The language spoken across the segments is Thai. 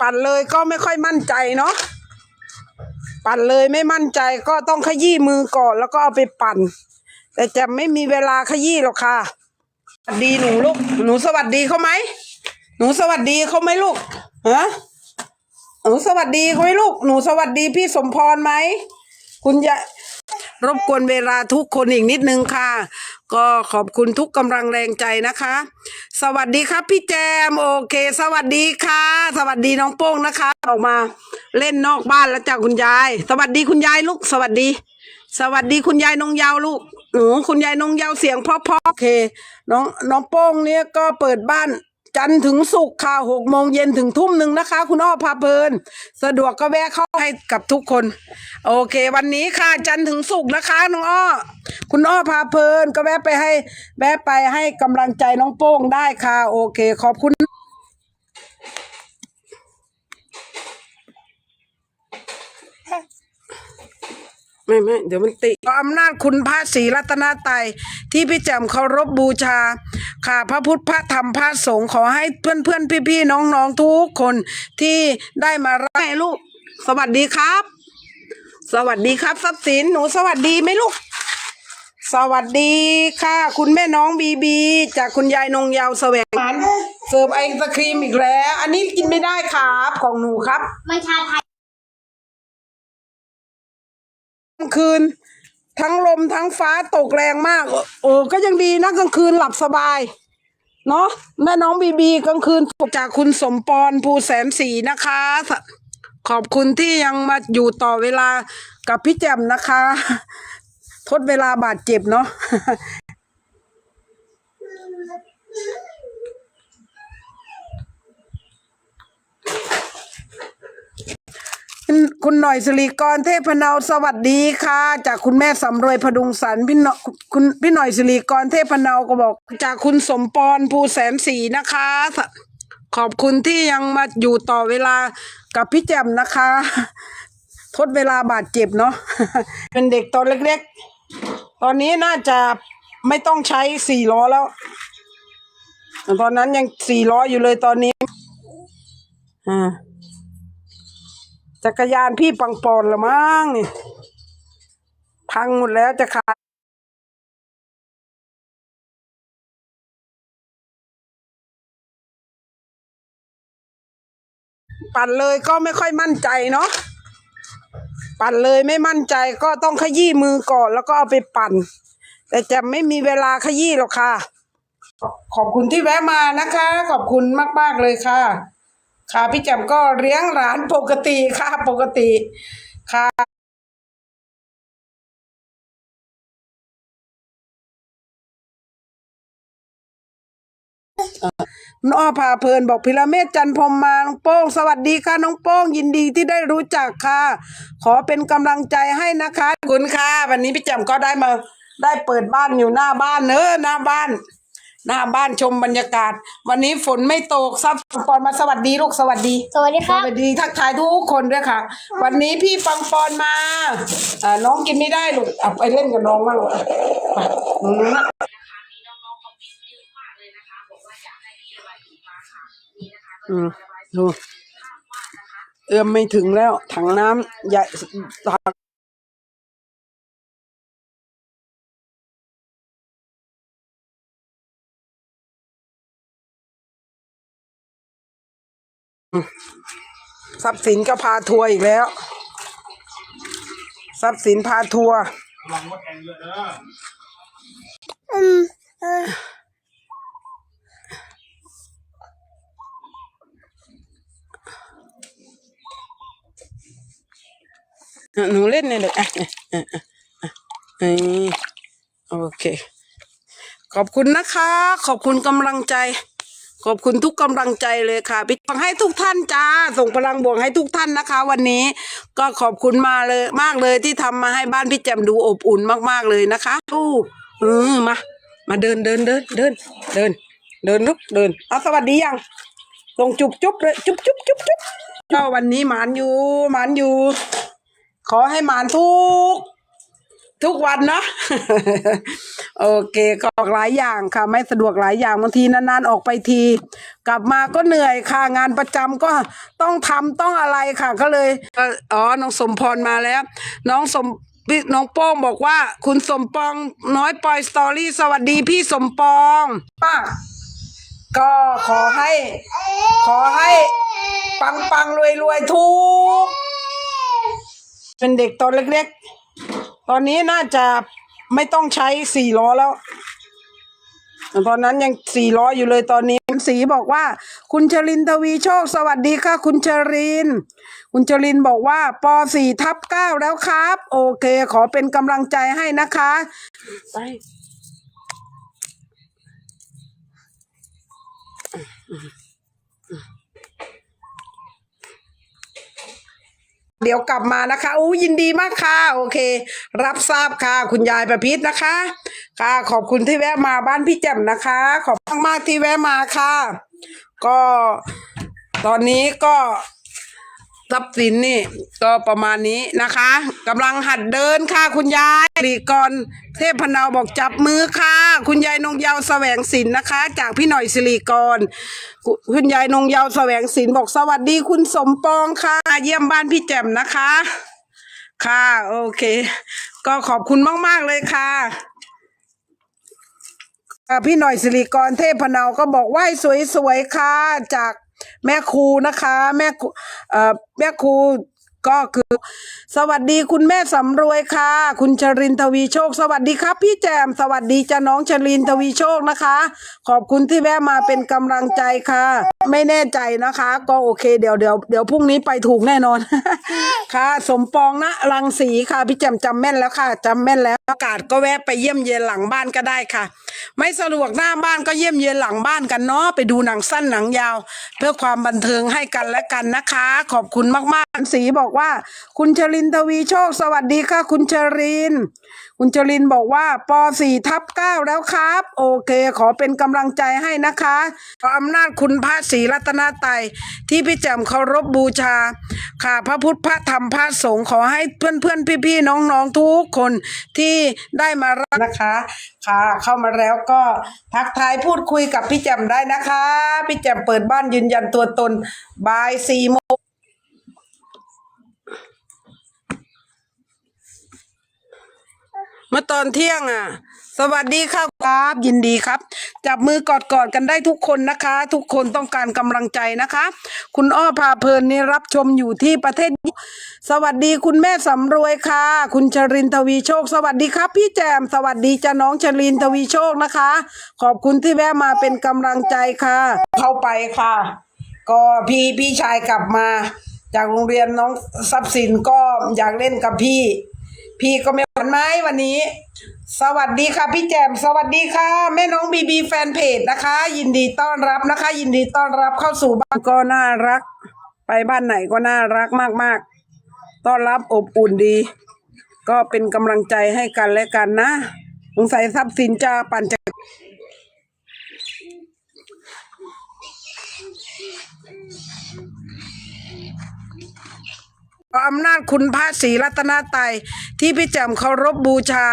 ปั่นเลยก็ไม่ค่อยมั่นใจเนาะปั่นเลยไม่มั่นใจก็ต้องขยี้มือก่อนแล้วก็เอาไปปั่น แต่จะไม่มีเวลาขยี้หรอกค่ะสวัสดีหนูลูกหนูสวัสดีเขาไหมหนูสวัสดีเขาไหมลูกฮะหนูสวัสดีเขาไหมลูกหนูสวัสดีพี่สมพรไหมคุณยาย รบกวนเวลาทุกคนอีกนิดนึงค่ะ ก็ขอบคุณทุกกำลังแรงใจนะคะ สวัสดีครับพี่แจม โอเค สวัสดีค่ะ สวัสดีน้องโป้งนะคะ ออกมาเล่นนอกบ้านแล้วจ้ะคุณยาย สวัสดีคุณยายลูก สวัสดี สวัสดีคุณยายนงยาวลูกหนูคุณยายนงยาวเสียงเพราะๆโอเค น้องน้องโป้งเนี่ยก็เปิดบ้าน จันถึงสุกค่ะหกโมงเย็นถึงทุ่มหนึ่งนะคะ คุณอ้อพาเพลิน สะดวกก็แวะเข้าให้กับทุกคน โอเค วันนี้ค่ะจันถึงสุกร์นะคะน้องอ้อ คุณอ้อพาเพลินก็แวะไปให้ แวะไปให้กำลังใจน้องโป้งได้ค่ะ โอเค ขอบคุณ ไม่ไม่เดี๋ยวมันติขออำนาจคุณพระศรีรัตนตรัยที่พี่แจ่มเคารพบูชาค่ะพระพุทธพระธรรมพระสงฆ์ขอให้เพื่อนเพื่อนพี่พี่ๆน้องๆทุกคนที่ได้มารับให้ลูก สวัสดีครับ สวัสดีครับทรัพย์สินหนูสวัสดีไหมลูก สวัสดีค่ะ คุณแม่น้องบีบี จากคุณยายนงยาวแสวงหานเสิร์ฟไอศครีมอีกแล้ว อันนี้กินไม่ได้ครับของหนูครับ ไม่ชาไทย กลางคืน ทั้งลมทั้งฟ้าตกแรงมาก โอ้ก็ยังดีนะกลางคืนหลับสบาย เนาะแม่น้องบีบีกลางคืนจากคุณสมปอนภูแสนสีนะคะ ขอบคุณที่ยังมาอยู่ต่อเวลากับพี่แจมนะคะ ทดเวลาบาดเจ็บเนาะ คุณหน่อยสิริกรเทพนาวสวัสดีค่ะ จากคุณแม่สำรวยพดุงสรรพี่หน่อยคุณพี่หน่อยสิริกรเทพนาวก็บอก จากคุณสมปอนภูแสนสีนะคะ ขอบคุณที่ยังมาอยู่ต่อเวลากับพี่แจ่มนะคะ ทดเวลาบาดเจ็บเนาะเป็นเด็กตอนเล็กๆ ตอนนี้น่าจะไม่ต้องใช้สี่ล้อแล้ว ตอนนั้นยังสี่ล้ออยู่เลยตอนนี้อ่า จักรยานพี่ปังปอนละมั้งนี่ พังหมดแล้วจะขายปั่นเลยก็ไม่ค่อยมั่นใจเนาะปั่นเลยไม่มั่นใจก็ต้องขยี้มือก่อนแล้วก็เอาไปปั่น แต่จะไม่มีเวลาขยี้หรอกค่ะ ขอบคุณที่แวะมานะคะ ขอบคุณมาก ๆ เลยค่ะ ค่ะพี่แจมก็เลี้ยงหลานปกติค่ะปกติค่ะน้องพาเพลินบอกพิระเมศจันพรมมาน้องโป้ง สวัสดีค่ะน้องโป้ง ยินดีที่ได้รู้จักค่ะ ขอเป็นกำลังใจให้นะคะคุณค่ะ วันนี้พี่แจมก็ได้มา ได้เปิดบ้านอยู่หน้าบ้านเนอะหน้าบ้าน หน้าบ้านชมบรรยากาศ วันนี้ฝนไม่ตกซับปอนมาสวัสดีลูกสวัสดี สวัสดีคสรับวัสดีทักทายทุกคนด้วยค่ะ วันนี้พี่ปังปอนมาอ่าน้องกินไม่ได้ลูกเอาไปเล่นกับน้องบ้างลูกไปหนูนะอืมดูเอื้อมไม่ถึงแล้ว ถังน้ำใหญ่ถัง ทรัพย์สินก็พาทัวร์อีกแล้ว ทรัพย์สินพาทัวร์หนูเล่นเนี่ยเลยอะอะอะอะอะอะโอเค ขอบคุณนะคะ ขอบคุณกำลังใจ ขอบคุณทุกกำลังใจเลยค่ะพี่ฟังให้ทุกท่านจ้า ส่งพลังบวกให้ทุกท่านนะคะ วันนี้ก็ขอบคุณมาเลยมากเลยที่ทำมาให้บ้านพี่แจมดูอบอุ่นมากๆเลยนะคะทู้เออมา มาเดินเดินเดินเดินเดิน เดินลุกเดินเอาสวัสดียังส่งจุบจุบเลยจุบจุบจุบจุบก็วันนี้หมานอยู่หมานอยู่ ขอให้หมานทุก ทุกวันนะ โอเคก็ออกหลายอย่างค่ะ ไม่สะดวกหลายอย่างบางทีนานๆออกไปที กลับมาก็เหนื่อยค่ะ งานประจำก็ต้องทำต้องอะไรค่ะ ก็เลยอ๋อน้องสมพรมาแล้ว น้องสมน้องโป้งบอกว่า คุณสมปองน้อยปอยสตอรี่สวัสดีพี่สมปองป้าก็ขอให้ ขอให้ปังปังรวยรวยๆทุกเป็นเด็กตอนเล็กๆ ตอนนี้น่าจะ ไม่ต้องใช้สี่ล้อแล้ว ตอนนั้นยังสี่ล้ออยู่เลยตอนนี้สีบอกว่า คุณชรินทวีโชค สวัสดีค่ะ คุณชริน คุณชรินบอกว่าปสี่ทับเก้าแล้วครับ โอเค ขอเป็นกำลังใจให้นะคะไป เดี๋ยวกลับมานะคะอู้ยินดีมากค่ะ โอเค รับทราบค่ะ คุณยายประพิษนะคะ ค่ะขอบคุณที่แวะมาบ้านพี่แจ่มนะคะ ขอบคุณมากที่แวะมาค่ะ ก็ตอนนี้ก็ ทรัพย์สินนี่ ก็ประมาณนี้นะคะกำลังหัดเดินค่ะคุณยายสิริกรเทพพนาวบอกจับมือค่ะ คุณยายนงเยาวแสวงสินนะคะ จากพี่หน่อยสิริกร คุคุณยายนงเยาวแสวงสินบอกสวัสดีคุณสมปองค่ะ เยี่ยมบ้านพี่แจ่มนะคะ ค่ะโอเค ก็ขอบคุณมาก ๆ เลยค่ะพี่หน่อยสิริกรเทพพนาวก็บอกไหว้สวยๆค่ะ จาก แม่ครูนะคะ แม่ครูเอ่อแม่ครูก็คือ สวัสดีคุณแม่สำรวยค่ะ คุณชรินทวีโชค สวัสดีครับ พี่แจม สวัสดีจ้าน้องชรินทวีโชคนะคะ ขอบคุณที่แวะมาเป็นกำลังใจค่ะ ไม่แน่ใจนะคะ ก็โอเคเดี๋ยวเดี๋ยวเดี๋ยวพรุ่งนี้ไปถูกแน่นอน ค่ะ สมปองนะรังสีค่ะ พี่แจมจำแม่นแล้วค่ะจำแม่นแล้วอากาศก็แวะไปเยี่ยมเยียนหลังบ้านก็ได้ค่ะ ไม่สะดวกหน้าบ้านก็เยี่ยมเยียนหลังบ้านกันเนาะไปดูหนังสั้นหนังยาว เพื่อความบันเทิงให้กันและกันนะคะ ขอบคุณมากๆสีบอกว่า คุณชรินทวีโชค สวัสดีค่ะ คุณชริน คุณจรินบอกว่าปสี่ทับเก้าแล้วครับ โอเค ขอเป็นกำลังใจให้นะคะขออำนาจคุณพระศรีรัตนไตรัยที่พี่แจ่มเคารพบูชา ค่ะพระพุทธพระธรรมพระสงฆ์ขอให้เพื่อนเพื่อนๆพี่ๆน้องทุกคนที่ได้มารับนะคะ ค่ะ เข้ามาแล้วก็ทักทายพูดคุยกับพี่แจ่มได้นะคะ พี่แจ่มเปิดบ้านยืนยันตัวตนบ่ายสี่โมง เมื่อตอนเที่ยงอะ สวัสดีครับครับ ยินดีครับ จับมือกอดกอดกันได้ทุกคนนะคะ ทุกคนต้องการกำลังใจนะคะ คุณอ้อพาเพลินนี่รับชมอยู่ที่ประเทศ สวัสดีคุณแม่สำรวยค่ะ คุณชรินทวีโชค สวัสดีครับ พี่แจม สวัสดีจ้าน้องชรินทวีโชคนะคะ ขอบคุณที่แวะมาเป็นกำลังใจค่ะ เข้าไปค่ะ ก็พี่พี่ชายกลับมา จากโรงเรียนน้องทรัพย์สินก็อยากเล่นกับพี่ พี่ก็ไม่หวันไหมวันนี้ สวัสดีค่ะพี่แจม สวัสดีค่ะ แม่น้องบีบีแฟนเพจนะคะ ยินดีต้อนรับนะคะ ยินดีต้อนรับเข้าสู่บ้านก็น่ารัก ไปบ้านไหนก็น่ารักมากๆ ต้อนรับอบอุ่นดี ก็เป็นกำลังใจให้กันและกันนะสงสัยทรัพย์สินจะปั่นจักรอำนาจคุณพระศรีรัตนไตรัย ที่พี่แจ่มเคารพบูชา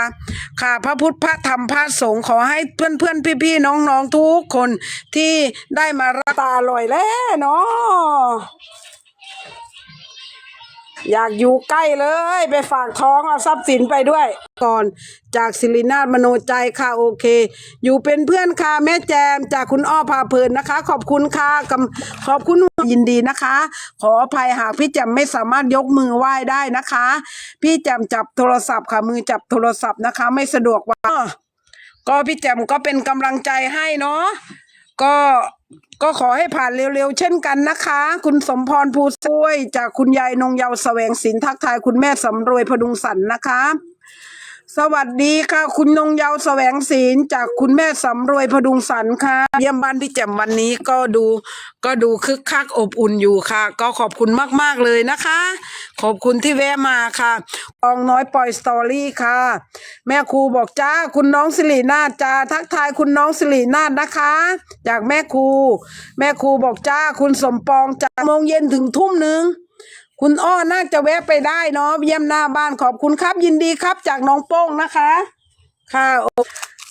ค่ะพระพุทธพระธรรมพระสงฆ์ขอให้เพื่อนเพื่อนพี่พี่ๆน้องๆทุกคนที่ได้มารับตาอร่อยแล้วเนาะอยากอยู่ใกล้เลยไปฝากท้องเอาทรัพย์สินไปด้วย ก่อนจากศิรินาถมโนใจค่ะโอเค อยู่เป็นเพื่อนค่ะแม่แจมจากคุณอ้อพาเพลินนะคะ ขอบคุณค่ะขอบคุณ ยินดีนะคะ ขออภัยหากพี่แจมไม่สามารถยกมือไหว้ได้นะคะ พี่แจมจับโทรศัพท์ค่ะมือจับโทรศัพท์นะคะ ไม่สะดวกว่าก็พี่แจมก็เป็นกำลังใจให้เนาะก็ก็ขอให้ผ่านเร็วๆ เช่นกันนะคะ คุณสมพรภูช่วย จากคุณยายนงเยาวแสวงสินทักทายคุณแม่สำรวยพดุงสันนะคะ สวัสดีค่ะ คุณนงเยาวแสวงศิลจากคุณแม่สำรวยพดุงสันค่ะ เยี่ยมบ้านพี่แจ่มวันนี้ก็ดู ก็ดูคึกคักอบอุ่นอยู่ค่ะ ก็ขอบคุณมากๆเลยนะคะ ขอบคุณที่แวะมาค่ะอองน้อยปล่อยสตอรี่ค่ะ แม่ครูบอกจ้าคุณน้องสิรินาจ้าทักทายคุณน้องสิรินาถนะคะ จากแม่ครู แม่ครูบอกจ้าคุณสมปองจากโมงเย็นถึงทุ่มหนึ่ง คุณอ้อน่าจะแวะไปได้เนาะเยี่ยมหน้าบ้านขอบคุณครับยินดีครับจากน้องโป้งนะคะ ค่ะ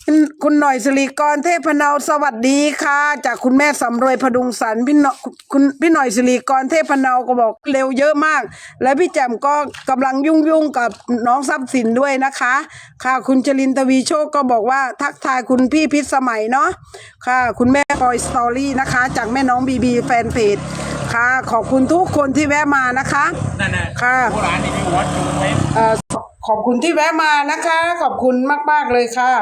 คุณคุณหน่อยสิริกรเทพเนาสวัสดีค่ะ จากคุณแม่สำรวยพดุงสรรพี่หน่อยคุณพี่หน่อยสิริกรเทพเนาก็บอกเร็วเยอะมาก และพี่แจ่มก็กำลังยุ่งยุ่งๆกับน้องทรัพย์สินด้วยนะคะ ค่ะ คุณจรินทวีโชคก็บอกว่าทักทายคุณพี่พิษสมัยเนาะค่ะ คุณแม่ปอยสตอรี่นะคะ จากแม่น้องบีบีแฟนเพจค่ะขอบคุณทุกคนที่แวะมานะคะนั่นน่ะค่ะโบราณนี่มีวัดจุงเต็มเอ่อขอบคุณที่แวะมานะคะ ขอบคุณมาก ๆ เลยค่ะ